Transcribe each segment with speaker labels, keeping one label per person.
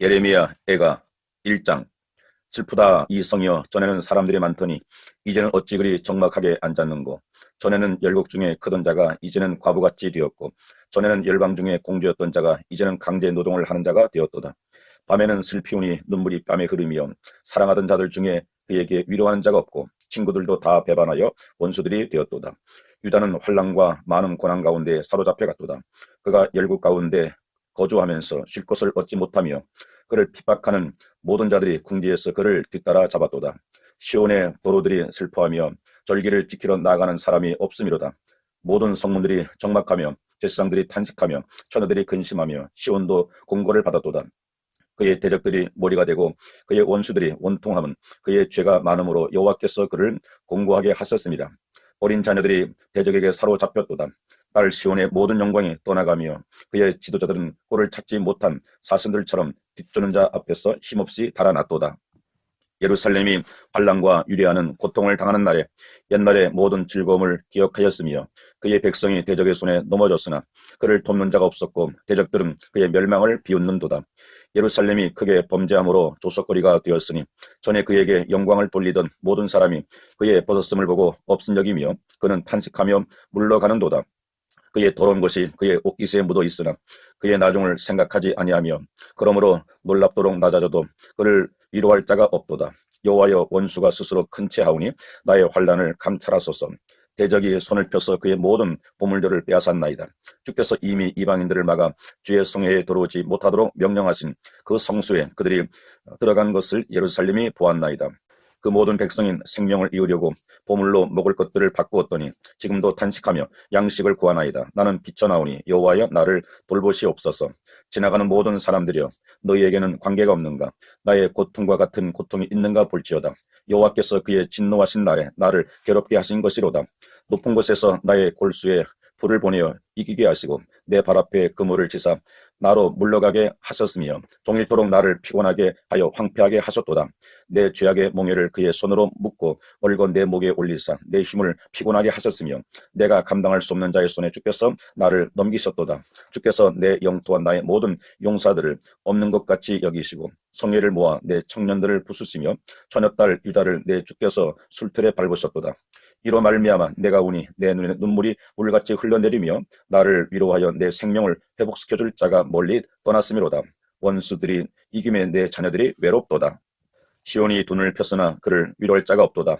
Speaker 1: 예레미야 애가 1장 슬프다 이 성이여 전에는 사람들이 많더니 이제는 어찌 그리 적막하게 앉았는고? 전에는 열국 중에 크던 자가 이제는 과부같이 되었고 전에는 열방 중에 공주였던 자가 이제는 강제 노동을 하는 자가 되었도다. 밤에는 슬피우니 눈물이 뺨에 흐르며 사랑하던 자들 중에 그에게 위로하는 자가 없고 친구들도 다 배반하여 원수들이 되었도다. 유다는 환란과 많은 고난 가운데 사로잡혀 갔도다. 그가 열국 가운데 거주하면서 쉴 곳을 얻지 못하며 그를 핍박하는 모든 자들이 궁지에서 그를 뒤따라 잡았도다. 시온의 도로들이 슬퍼하며 절기를 지키러 나가는 사람이 없음이로다. 모든 성문들이 적막하며 제사장들이 탄식하며 처녀들이 근심하며 시온도 공고를 받았도다. 그의 대적들이 머리가 되고 그의 원수들이 원통함은 그의 죄가 많음으로 여호와께서 그를 공고하게 하셨습니다. 어린 자녀들이 대적에게 사로잡혔도다. 딸 시온의 모든 영광이 떠나가며 그의 지도자들은 꼴을 찾지 못한 사슴들처럼 뒤쫓는 자 앞에서 힘없이 달아났도다. 예루살렘이 환란과 유리하는 고통을 당하는 날에 옛날의 모든 즐거움을 기억하였으며 그의 백성이 대적의 손에 넘어졌으나 그를 돕는 자가 없었고 대적들은 그의 멸망을 비웃는도다. 예루살렘이 크게 범죄함으로 조석거리가 되었으니 전에 그에게 영광을 돌리던 모든 사람이 그의 벗었음을 보고 없은 여기며 그는 탄식하며 물러가는도다. 그의 더러운 것이 그의 옷깃에 묻어 있으나 그의 나중을 생각하지 아니하며 그러므로 놀랍도록 낮아져도 그를 위로할 자가 없도다. 여호와여 원수가 스스로 큰 채하오니 나의 환란을 감찰하소서. 대적이 손을 펴서 그의 모든 보물들을 빼앗았나이다. 주께서 이미 이방인들을 막아 주의 성회에 들어오지 못하도록 명령하신 그 성수에 그들이 들어간 것을 예루살렘이 보았나이다. 그 모든 백성인 생명을 이으려고 보물로 먹을 것들을 바꾸었더니 지금도 탄식하며 양식을 구하나이다. 나는 비쳐나오니 여호와여 나를 돌보시옵소서. 지나가는 모든 사람들이여 너희에게는 관계가 없는가? 나의 고통과 같은 고통이 있는가 볼지어다. 여호와께서 그의 진노하신 날에 나를 괴롭게 하신 것이로다. 높은 곳에서 나의 골수에 불을 보내어 이기게 하시고 내 발 앞에 그물을 치사 나로 물러가게 하셨으며 종일토록 나를 피곤하게 하여 황폐하게 하셨도다. 내 죄악의 몽해를 그의 손으로 묶고 얼건 내 목에 올리사 내 힘을 피곤하게 하셨으며 내가 감당할 수 없는 자의 손에 주께서 나를 넘기셨도다. 주께서 내 영토와 나의 모든 용사들을 없는 것 같이 여기시고 성회를 모아 내 청년들을 부수시며 처녀딸 유다를 내 주께서 술틀에 밟으셨도다. 이로 말미암아 내가 우니 내 눈에 눈물이 물같이 흘러내리며 나를 위로하여 내 생명을 회복시켜 줄 자가 멀리 떠났음이로다. 원수들이 이김에 내 자녀들이 외롭도다. 시온이 눈을 폈으나 그를 위로할 자가 없도다.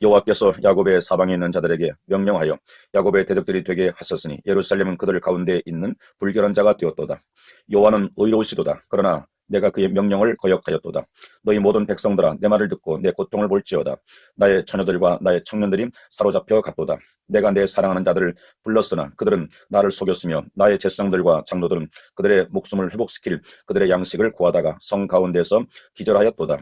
Speaker 1: 여호와께서 야곱의 사방에 있는 자들에게 명령하여 야곱의 대적들이 되게 하셨으니 예루살렘은 그들 가운데 있는 불결한 자가 되었도다. 여호와는 의로우시도다. 그러나 내가 그의 명령을 거역하였도다. 너희 모든 백성들아 내 말을 듣고 내 고통을 볼지어다. 나의 처녀들과 나의 청년들이 사로잡혀 갔도다. 내가 내 사랑하는 자들을 불렀으나 그들은 나를 속였으며 나의 제상들과 장로들은 그들의 목숨을 회복시킬 그들의 양식을 구하다가 성 가운데서 기절하였도다.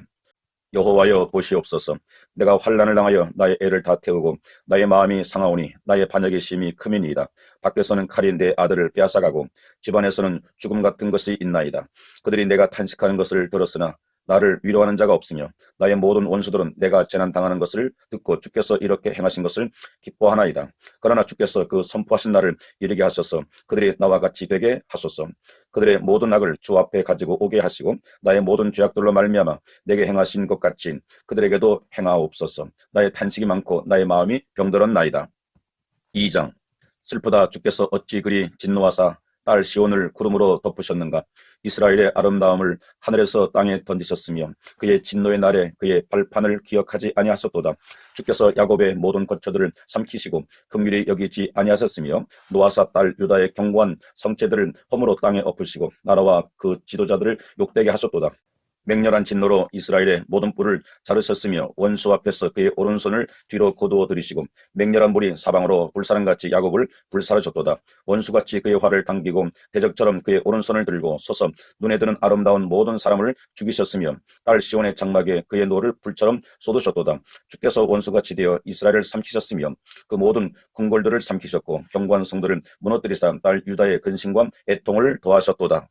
Speaker 1: 여호와여 보시옵소서. 내가 환란을 당하여 나의 애를 다 태우고 나의 마음이 상하오니 나의 반역의 심이 크민이다. 밖에서는 칼이 내 아들을 빼앗아가고 집안에서는 죽음 같은 것이 있나이다. 그들이 내가 탄식하는 것을 들었으나 나를 위로하는 자가 없으며 나의 모든 원수들은 내가 재난 당하는 것을 듣고 주께서 이렇게 행하신 것을 기뻐하나이다. 그러나 주께서 그 선포하신 날을 이르게 하셔서 그들이 나와 같이 되게 하소서. 그들의 모든 악을 주 앞에 가지고 오게 하시고 나의 모든 죄악들로 말미암아 내게 행하신 것 같이 그들에게도 행하옵소서. 나의 탄식이 많고 나의 마음이 병들었나이다. 2장 슬프다 주께서 어찌 그리 진노하사 딸 시온을 구름으로 덮으셨는가? 이스라엘의 아름다움을 하늘에서 땅에 던지셨으며 그의 진노의 날에 그의 발판을 기억하지 아니하셨도다. 주께서 야곱의 모든 거처들을 삼키시고 긍휼히 여기지 아니하셨으며 노아사 딸 유다의 경고한 성체들을 험으로 땅에 엎으시고 나라와 그 지도자들을 욕되게 하셨도다 맹렬한 진노로 이스라엘의 모든 뿔을 자르셨으며 원수 앞에서 그의 오른손을 뒤로 거두어 들이시고 맹렬한 불이 사방으로 불사른같이 야곱을 불사르셨도다. 원수같이 그의 활을 당기고 대적처럼 그의 오른손을 들고 서서 눈에 드는 아름다운 모든 사람을 죽이셨으며 딸 시온의 장막에 그의 노를 불처럼 쏟으셨도다. 주께서 원수같이 되어 이스라엘을 삼키셨으며 그 모든 궁궐들을 삼키셨고 경관 성들을 무너뜨리사 딸 유다의 근심과 애통을 더하셨도다.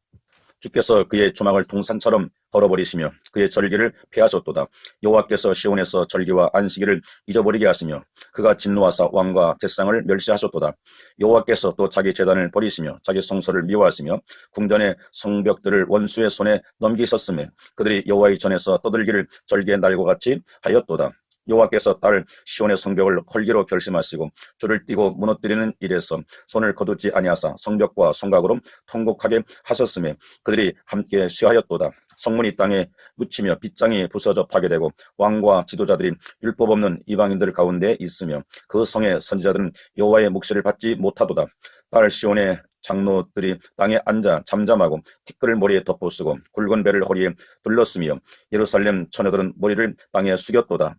Speaker 1: 주께서 그의 주막을 동산처럼 걸어버리시며 그의 절기를 폐하셨도다. 여호와께서 시온에서 절기와 안식일을 잊어버리게 하시며 그가 진노하사 왕과 제상을 멸시하셨도다. 여호와께서 또 자기 재단을 버리시며 자기 성소를 미워하시며 궁전의 성벽들을 원수의 손에 넘기셨음에 그들이 여호와의 전에서 떠들기를 절기의 날과 같이 하였도다. 여호와께서 딸 시온의 성벽을 헐기로 결심하시고 줄을 띠고 무너뜨리는 일에서 손을 거두지 아니하사 성벽과 성곽으로 통곡하게 하셨음에 그들이 함께 쉬하였도다. 성문이 땅에 묻히며 빗장이 부서져 파괴되고 왕과 지도자들이 율법 없는 이방인들 가운데 있으며 그 성의 선지자들은 여호와의 묵시를 받지 못하도다. 딸 시온의 장로들이 땅에 앉아 잠잠하고 티끌을 머리에 덮어쓰고 굵은 배를 허리에 둘렀으며 예루살렘 처녀들은 머리를 땅에 숙였도다.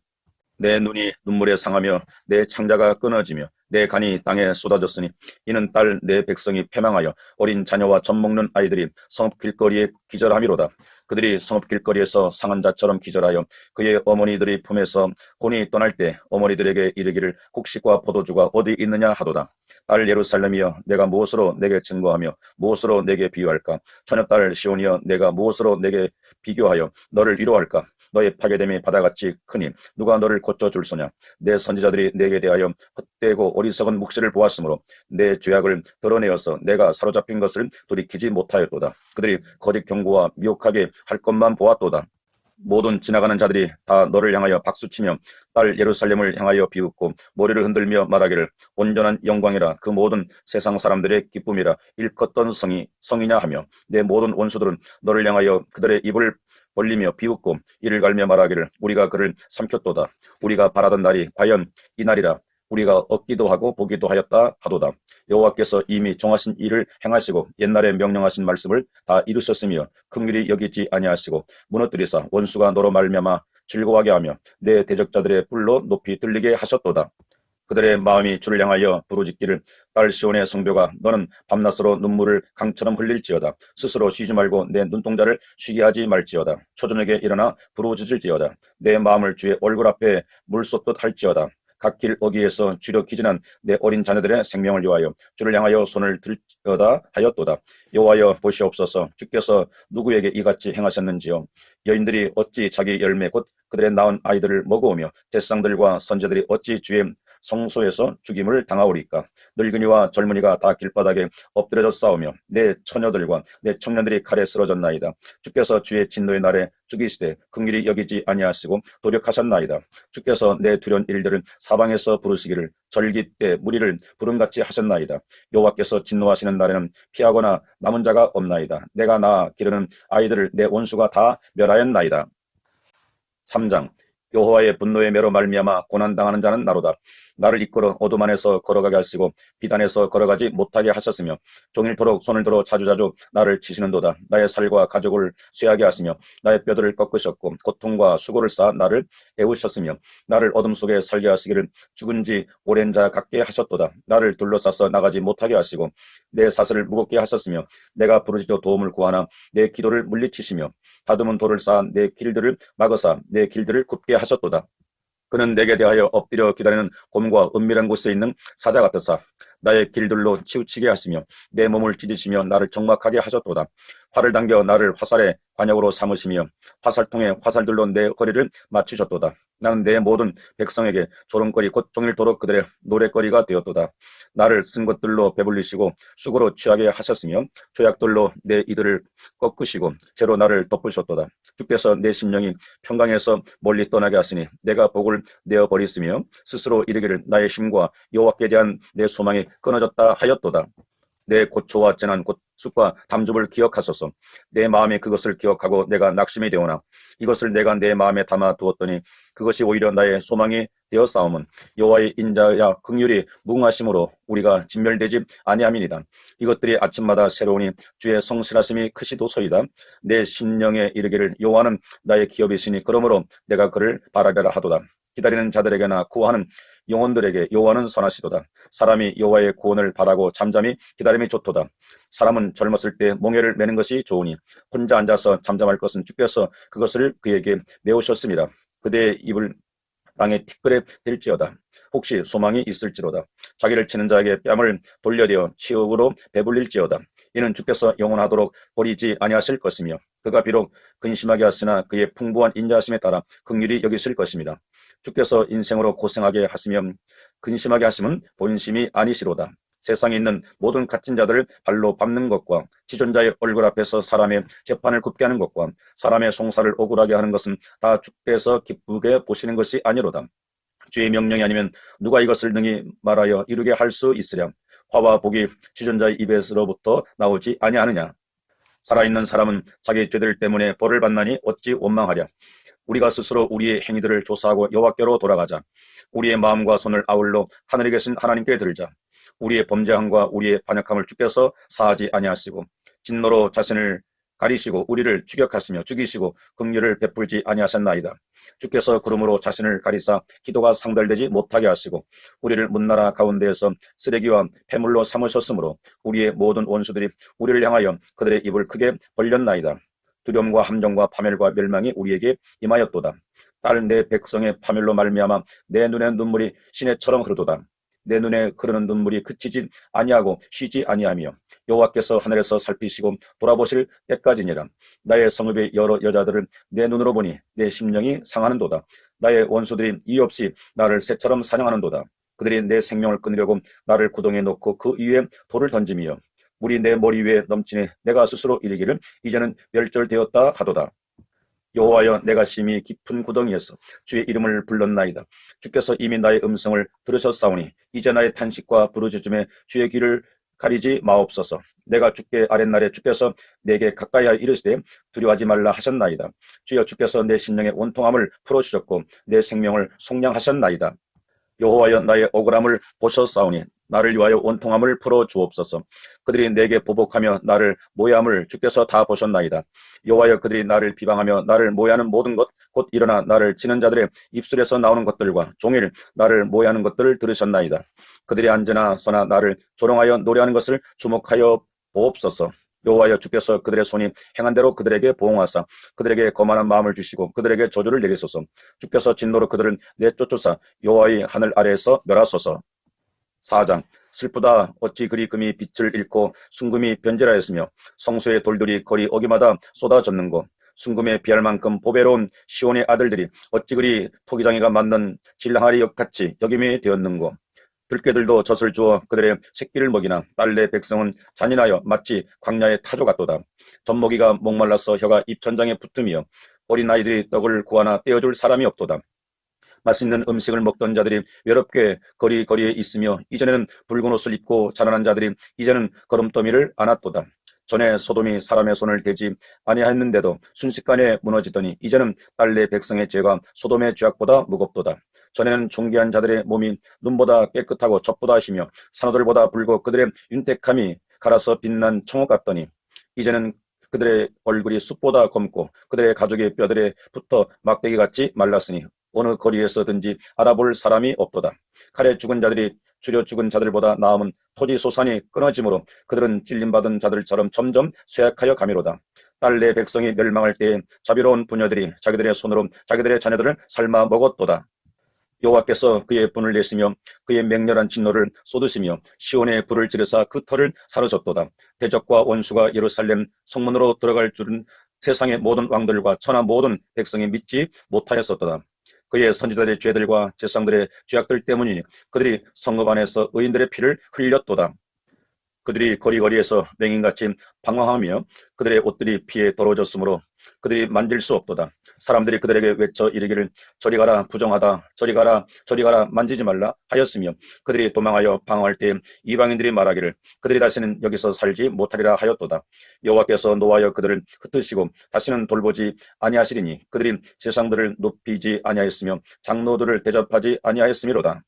Speaker 1: 내 눈이 눈물에 상하며 내 창자가 끊어지며 내 간이 땅에 쏟아졌으니 이는 딸 내 백성이 패망하여 어린 자녀와 젖 먹는 아이들이 성읍 길거리에 기절함이로다. 그들이 성읍 길거리에서 상한 자처럼 기절하여 그의 어머니들이 품에서 혼이 떠날 때 어머니들에게 이르기를 곡식과 포도주가 어디 있느냐 하도다. 딸 예루살렘이여 내가 무엇으로 내게 증거하며 무엇으로 내게 비유할까? 처녀 딸 시온이여 내가 무엇으로 내게 비교하여 너를 위로할까? 너의 파괴됨이 바다같이 크니 누가 너를 고쳐줄 소냐? 내 선지자들이 내게 대하여 헛되고 어리석은 묵시를 보았으므로 내 죄악을 드러내어서 내가 사로잡힌 것을 돌이키지 못하였도다. 그들이 거짓 경고와 미혹하게 할 것만 보았도다. 모든 지나가는 자들이 다 너를 향하여 박수치며 딸 예루살렘을 향하여 비웃고 머리를 흔들며 말하기를 온전한 영광이라. 그 모든 세상 사람들의 기쁨이라. 일컫던 성이 성이냐 하며 내 모든 원수들은 너를 향하여 그들의 입을 벌리며 비웃고 이를 갈며 말하기를 우리가 그를 삼켰도다. 우리가 바라던 날이 과연 이 날이라 우리가 얻기도 하고 보기도 하였다 하도다. 여호와께서 이미 정하신 일을 행하시고 옛날에 명령하신 말씀을 다 이루셨으며 긍휼히 여기지 아니하시고 무너뜨리사 원수가 너로 말미암아 즐거워하게 하며 내 대적자들의 뿔로 높이 들리게 하셨도다. 그들의 마음이 주를 향하여 부르짖기를 딸 시온의 성벽아 너는 밤낮으로 눈물을 강처럼 흘릴지어다. 스스로 쉬지 말고 내 눈동자를 쉬게 하지 말지어다. 초저녁에 일어나 부르짖을지어다. 내 마음을 주의 얼굴 앞에 물 쏟듯 할지어다. 각길 어기에서 주려 기진한 내 어린 자녀들의 생명을 위하여 주를 향하여 손을 들여다 하였도다. 여호와여 보시옵소서. 주께서 누구에게 이같이 행하셨는지요? 여인들이 어찌 자기 열매 곧 그들의 낳은 아이들을 먹어오며 제상들과 선제들이 어찌 주의 성소에서 죽임을 당하오리까? 늙은이와 젊은이가 다 길바닥에 엎드려져 싸우며 내 처녀들과 내 청년들이 칼에 쓰러졌나이다. 주께서 주의 진노의 날에 죽이시되 긍휼히 여기지 아니하시고 도력하셨나이다. 주께서 내 두려운 일들을 사방에서 부르시기를 절기 때 무리를 부름같이 하셨나이다. 여호와께서 진노하시는 날에는 피하거나 남은 자가 없나이다. 내가 낳아 기르는 아이들을 내 원수가 다 멸하였나이다. 3장 여호와의 분노의 매로 말미암아 고난 당하는 자는 나로다. 나를 이끌어 어둠 안에서 걸어가게 하시고 비단에서 걸어가지 못하게 하셨으며 종일토록 손을 들어 자주자주 나를 치시는도다. 나의 살과 가족을 쇠하게 하시며 나의 뼈들을 꺾으셨고 고통과 수고를 쌓아 나를 애우셨으며 나를 어둠 속에 살게 하시기를 죽은 지 오랜 자 같게 하셨도다. 나를 둘러싸서 나가지 못하게 하시고 내 사슬을 무겁게 하셨으며 내가 부르짖어 도움을 구하나 내 기도를 물리치시며 다듬은 돌을 쌓아 내 길들을 막으사 내 길들을 굽게 하셨도다. 그는 내게 대하여 엎드려 기다리는 곰과 은밀한 곳에 있는 사자 같았사. 나의 길들로 치우치게 하시며 내 몸을 찢으시며 나를 적막하게 하셨도다. 활을 당겨 나를 화살의 관역으로 삼으시며 화살통에 화살들로 내 거리를 맞추셨도다. 나는 내 모든 백성에게 조롱거리 곧 종일토록 그들의 노래거리가 되었도다. 나를 쓴 것들로 배불리시고 수고로 취하게 하셨으며 조약돌로 내 이들을 꺾으시고 죄로 나를 덮으셨도다. 주께서 내 심령이 평강에서 멀리 떠나게 하시니 내가 복을 내어 버리으며 스스로 이르기를 나의 힘과 여호와께 대한 내 소망이 끊어졌다 하였도다. 내 고초와 재난 곧 쑥과 담즙을 기억하소서. 내 마음에 그것을 기억하고 내가 낙심이 되오나 이것을 내가 내 마음에 담아 두었더니 그것이 오히려 나의 소망이 되어 싸움은 여호와의 인자야 극률이 무궁하심으로 우리가 진멸되지 아니함이니다. 이것들이 아침마다 새로우니 주의 성실하심이 크시도소이다. 내 심령에 이르기를 여호와는 나의 기업이시니 그러므로 내가 그를 바라리라 하도다. 기다리는 자들에게나 구하는 영혼들에게 여호와는 선하시도다. 사람이 여호와의 구원을 바라고 잠잠히 기다림이 좋도다. 사람은 젊었을 때 몽해를 매는 것이 좋으니 혼자 앉아서 잠잠할 것은 주께서 그것을 그에게 메우셨습니다. 그대의 입을 땅에 티끌에 댈지어다. 혹시 소망이 있을지로다. 자기를 치는 자에게 뺨을 돌려대어 치욕으로 배불릴지어다. 이는 주께서 영원하도록 버리지 아니하실 것이며 그가 비록 근심하게 하시나 그의 풍부한 인자하심에 따라 극률이 여기실 것입니다. 주께서 인생으로 고생하게 하시면 근심하게 하심은 본심이 아니시로다. 세상에 있는 모든 갇힌 자들을 발로 밟는 것과 지존자의 얼굴 앞에서 사람의 재판을 굽게 하는 것과 사람의 송사를 억울하게 하는 것은 다 주께서 기쁘게 보시는 것이 아니로다. 주의 명령이 아니면 누가 이것을 능히 말하여 이루게 할 수 있으랴. 화와 복이 지존자의 입에서로부터 나오지 아니하느냐. 살아있는 사람은 자기 죄들 때문에 벌을 받나니 어찌 원망하랴. 우리가 스스로 우리의 행위들을 조사하고 여호와께로 돌아가자. 우리의 마음과 손을 아울러 하늘에 계신 하나님께 들자. 우리의 범죄함과 우리의 반역함을 주께서 사하지 아니하시고 진노로 자신을 가리시고 우리를 추격하시며 죽이시고 긍휼을 베풀지 아니하셨나이다. 주께서 그러므로 자신을 가리사 기도가 상달되지 못하게 하시고 우리를 문나라 가운데에서 쓰레기와 폐물로 삼으셨으므로 우리의 모든 원수들이 우리를 향하여 그들의 입을 크게 벌렸나이다. 두려움과 함정과 파멸과 멸망이 우리에게 임하였도다. 딸 내 백성의 파멸로 말미암아 내 눈에 눈물이 시내처럼 흐르도다. 내 눈에 흐르는 눈물이 그치지 아니하고 쉬지 아니하며 여호와께서 하늘에서 살피시고 돌아보실 때까지니라. 나의 성읍의 여러 여자들을 내 눈으로 보니 내 심령이 상하는도다. 나의 원수들이 이유 없이 나를 새처럼 사냥하는도다. 그들이 내 생명을 끊으려고 나를 구덩이에 놓고 그 위에 돌을 던짐이여 물이 내 머리 위에 넘치니 내가 스스로 이르기를 이제는 멸절되었다 하도다 여호와여 내가 심히 깊은 구덩이에서 주의 이름을 불렀나이다. 주께서 이미 나의 음성을 들으셨사오니 이제 나의 탄식과 부르짖음에 주의 귀를 가리지 마옵소서. 내가 주께 아랫날에 주께서 내게 가까이하 이르시되 두려워하지 말라 하셨나이다. 주여 주께서 내 심령의 원통함을 풀어주셨고 내 생명을 속량하셨나이다. 여호와여 나의 억울함을 보셨사오니 나를 위하여 원통함을 풀어 주옵소서. 그들이 내게 보복하며 나를 모함을 주께서 다 보셨나이다. 여호와여 그들이 나를 비방하며 나를 모하는 모든 것 곧 일어나 나를 치는 자들의 입술에서 나오는 것들과 종일 나를 모하는 것들을 들으셨나이다. 그들이 앉으나 서나 나를 조롱하여 노래하는 것을 주목하여 보옵소서. 여호와여 주께서 그들의 손이 행한 대로 그들에게 보응하사 그들에게 거만한 마음을 주시고 그들에게 저주를 내리소서. 주께서 진노로 그들을 내쫓으사 여호와의 하늘 아래에서 멸하소서. 4장 슬프다. 어찌 그리 금이 빛을 잃고 순금이 변질하였으며 성소의 돌들이 거리 어기마다 쏟아졌는고. 순금에 비할 만큼 보배로운 시온의 아들들이 어찌 그리 토기장이가 만든 질랑아리 역같이 여김이 되었는고. 들깨들도 젖을 주어 그들의 새끼를 먹이나 딸내 백성은 잔인하여 마치 광야의 타조 같도다. 젖먹이가 목말라서 혀가 입천장에 붙으며 어린아이들이 떡을 구하나 떼어줄 사람이 없도다 맛있는 음식을 먹던 자들이 외롭게 거리거리에 있으며 이전에는 붉은 옷을 입고 자라난 자들이 이제는 걸음더미를 안았도다. 전에 소돔이 사람의 손을 대지 아니하였는데도 순식간에 무너지더니 이제는 딸내 백성의 죄가 소돔의 죄악보다 무겁도다. 전에는 존귀한 자들의 몸이 눈보다 깨끗하고 젖보다 희며 산호들보다 붉고 그들의 윤택함이 갈아서 빛난 청옥 같더니 이제는 그들의 얼굴이 숲보다 검고 그들의 가족의 뼈들에 붙어 막대기같이 말랐으니 어느 거리에서든지 알아볼 사람이 없도다. 칼에 죽은 자들이 줄여 죽은 자들보다 나음은 토지 소산이 끊어지므로 그들은 찔림받은 자들처럼 점점 쇠약하여 가미로다. 딸 내 백성이 멸망할 때에 자비로운 부녀들이 자기들의 손으로 자기들의 자녀들을 삶아 먹었도다. 여호와께서 그의 분을 내시며 그의 맹렬한 진노를 쏟으시며 시온의 불을 지르사 그 터를 사르셨도다. 대적과 원수가 예루살렘 성문으로 들어갈 줄은 세상의 모든 왕들과 천하 모든 백성이 믿지 못하였었도다. 그의 선지자들의 죄들과 제상들의 죄악들 때문이니 그들이 성읍 안에서 의인들의 피를 흘렸도다. 그들이 거리거리에서 맹인같이 방황하며 그들의 옷들이 피에 더러워졌으므로 그들이 만질 수 없도다. 사람들이 그들에게 외쳐 이르기를 저리 가라 부정하다 저리 가라 저리 가라 만지지 말라 하였으며 그들이 도망하여 방황할 때 이방인들이 말하기를 그들이 다시는 여기서 살지 못하리라 하였도다. 여호와께서 노하여 그들을 흩으시고 다시는 돌보지 아니하시리니 그들이 세상들을 높이지 아니하였으며 장로들을 대접하지 아니하였음이로다.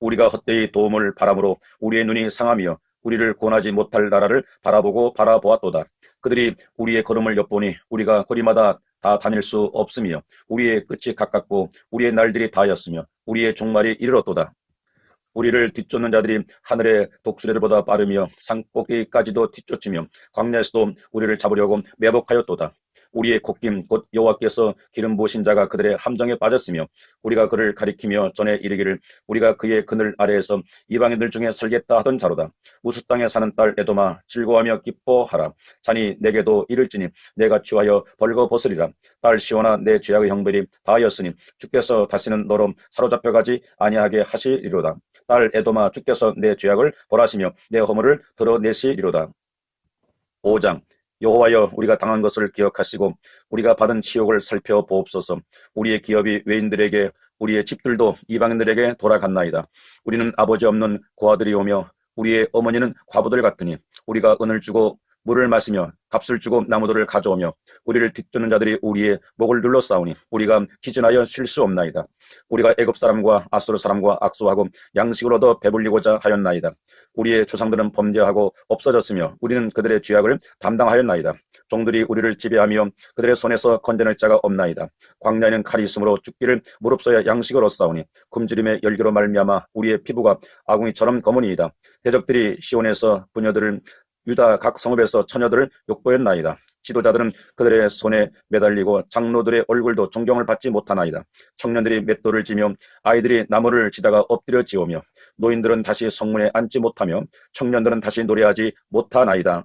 Speaker 1: 우리가 헛되이 도움을 바람으로 우리의 눈이 상하며 우리를 구원하지 못할 나라를 바라보고 바라보았도다. 그들이 우리의 걸음을 엿보니 우리가 거리마다 다 다닐 수 없으며 우리의 끝이 가깝고 우리의 날들이 다였으며 우리의 종말이 이르렀도다. 우리를 뒤쫓는 자들이 하늘의 독수리들보다 빠르며 산꼭대기까지도 뒤쫓으며 광야에서도 우리를 잡으려고 매복하였도다. 우리의 콧김 곧 여호와께서 기름 부으신 자가 그들의 함정에 빠졌으며 우리가 그를 가리키며 전에 이르기를 우리가 그의 그늘 아래에서 이방인들 중에 살겠다 하던 자로다. 우수 땅에 사는 딸 에도마 즐거워하며 기뻐하라. 자니 내게도 이를지니 내가 취하여 벌거 벗으리라. 딸 시온아 내 죄악의 형벌이 다하였으니 주께서 다시는 너로 사로잡혀가지 아니하게 하시리로다. 딸 에도마 주께서 내 죄악을 벌하시며 내 허물을 드러내시리로다. 5장 여호와여 우리가 당한 것을 기억하시고 우리가 받은 치욕을 살펴보옵소서. 우리의 기업이 외인들에게 우리의 집들도 이방인들에게 돌아갔나이다. 우리는 아버지 없는 고아들이 오며 우리의 어머니는 과부들 같으니 우리가 은을 주고 물을 마시며 값을 주고 나무들을 가져오며 우리를 뒤쫓는 자들이 우리의 목을 눌러싸우니 우리가 기진하여 쉴 수 없나이다. 우리가 애굽 사람과 아수르 사람과 악수하고 얻어 배불리고자 하였나이다. 우리의 조상들은 범죄하고 없어졌으며 우리는 그들의 죄악을 담당하였나이다. 종들이 우리를 지배하며 그들의 손에서 건져낼 자가 없나이다. 광야에는 칼이 있으므로 죽기를 무릅써야 양식을 얻사오니 굶주림의 열기로 말미암아 우리의 피부가 아궁이처럼 검으니이다. 대적들이 시온에서 부녀들을 유다 각 성읍에서 처녀들을 욕보였나이다. 지도자들은 그들의 손에 매달리고 장로들의 얼굴도 존경을 받지 못하나이다. 청년들이 맷돌을 지며 아이들이 나무를 지다가 엎드려 지오며 노인들은 다시 성문에 앉지 못하며 청년들은 다시 노래하지 못하나이다.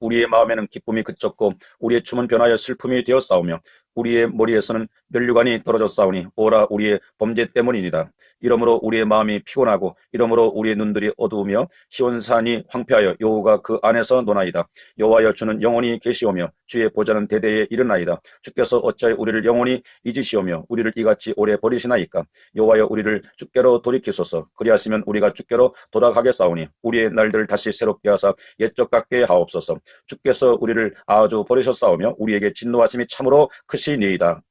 Speaker 1: 우리의 마음에는 기쁨이 그쳤고 우리의 춤은 변하여 슬픔이 되어 싸우며 우리의 머리에서는 면류관이 떨어져 싸우니 오라 우리의 범죄 때문이니다. 이러므로 우리의 마음이 피곤하고 이러므로 우리의 눈들이 어두우며 시온산이 황폐하여 여호가 그 안에서 노나이다. 여호와여 주는 영원히 계시오며 주의 보좌는 대대에 이르나이다. 주께서 어찌하여 우리를 영원히 잊으시오며 우리를 이같이 오래 버리시나이까. 여호와여 우리를 주께로 돌이키소서. 그리하시면 우리가 주께로 돌아가게 싸우니 우리의 날들을 다시 새롭게 하사 옛적 같게 하옵소서. 주께서 우리를 아주 버리셨사오며 우리에게 진노하심이 참으로 크시 니이다.